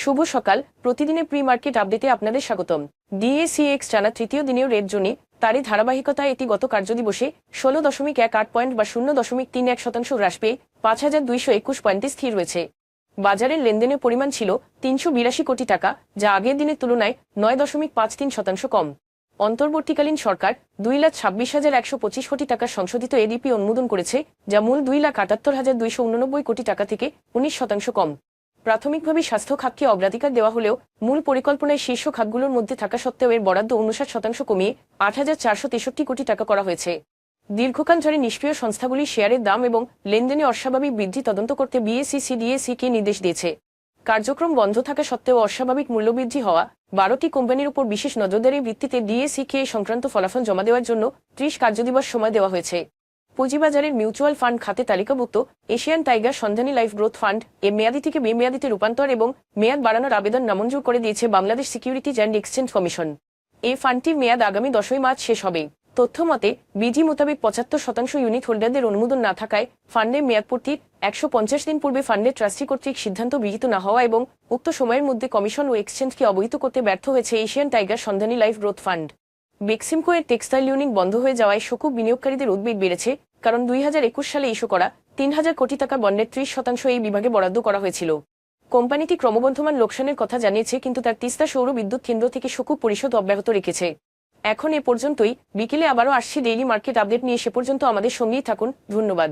শুভ সকাল। প্রতিদিনের pre market আপডেটে আপনাদের স্বাগতম। ডিএসিএক্স টানা তৃতীয় দিনেও রেড জোনে তারই ধারাবাহিকতায় এটি গত কার্যদিবসে ষোলো দশমিক এক আট পয়েন্ট বা শূন্য দশমিক তিন এক শতাংশ হ্রাস পেয়ে পাঁচ হাজার দুইশো একুশ পয়েন্টে স্থির রয়েছে। বাজারের লেনদেনের পরিমাণ ছিল তিনশো বিরাশি কোটি টাকা, যা আগের দিনের তুলনায় নয় দশমিক পাঁচ তিন শতাংশ কম। অন্তর্বর্তীকালীন সরকার দুই লাখ ছাব্বিশ হাজার একশো পঁচিশ কোটি টাকার সংশোধিত এডিপি অনুমোদন করেছে, যা মূল দুই লাখ আটাত্তর হাজার দুইশো উননব্বই কোটি টাকা থেকে উনিশ শতাংশ কম। প্রাথমিকভাবে স্বাস্থ্য খাতকে অগ্রাধিকার দেওয়া হলেও মূল পরিকল্পনায় শীর্ষ খাতগুলোর মধ্যে থাকা সত্ত্বেও এর বরাদ্দ উনষাট শতাংশ কমিয়ে আট হাজার চারশো তেষট্টি কোটি টাকা করা হয়েছে। দীর্ঘকাল ধরে নিষ্ক্রিয় সংস্থাগুলি শেয়ারের দাম এবং লেনদেনে অস্বাভাবিক বৃদ্ধি তদন্ত করতে বিএসসি কে নির্দেশ দিয়েছে। কার্যক্রম বন্ধ থাকা সত্ত্বেও অস্বাভাবিক মূল্যবৃদ্ধি হওয়া বারোটি কোম্পানির উপর বিশেষ নজরদারির ভিত্তিতে ডিএসি কে সংক্রান্ত ফলাফল জমা দেওয়ার জন্য ত্রিশ কার্যদিবস সময় দেওয়া হয়েছে। পুঁজিবাজারের মিউচুয়াল ফান্ড খাতে তালিকাভুক্ত Asian tiger Sandhani life growth fund এ মেয়াদি থেকে বেমেয়াদিতে রূপান্তর এবং মেয়াদ বাড়ানোর আবেদন নামঞ্জুর করে দিয়েছে Bangladesh securities and exchange commission. এই ফান্ডটির মেয়াদ আগামী দশই মার্চ শেষ হবে। তথ্য মতে বিধি মোতাবেক পঁচাত্তর শতাংশ ইউনিট হোল্ডারদের অনুমোদন না থাকায় ফান্ডের মেয়াদপূর্তির একশো পঞ্চাশ দিন পূর্বে ফান্ডের ট্রাস্টি কর্তৃক সিদ্ধান্ত বিহিত না হওয়া এবং উক্ত সময়ের মধ্যে কমিশন ও এক্সচেঞ্জকে অবহিত করতে ব্যর্থ হয়েছে Asian tiger Sandhani life growth fund. Beximco এর টেক্সটাইল ইউনিট বন্ধ হয়ে যাওয়ায় শকুব বিনিয়োগকারীদের উদ্বেগ বেড়েছে। কারণ দুই হাজার একুশ সালে ইস্যু করা তিন হাজার কোটি টাকা বন্ডের ত্রিশ শতাংশ এই বিভাগে বরাদ্দ করা হয়েছিল। কোম্পানিটি ক্রমবর্ধমান লোকসানের কথা জানিয়েছে, কিন্তু তার তিস্তা সৌর বিদ্যুৎ কেন্দ্র থেকে শুকু পরিশোধ অব্যাহত রেখেছে। এখন এ পর্যন্তই। বিকেলে আবারও আসছি ডেইলি মার্কেট আপডেট নিয়ে। সে পর্যন্ত আমাদের সঙ্গেই থাকুন। ধন্যবাদ।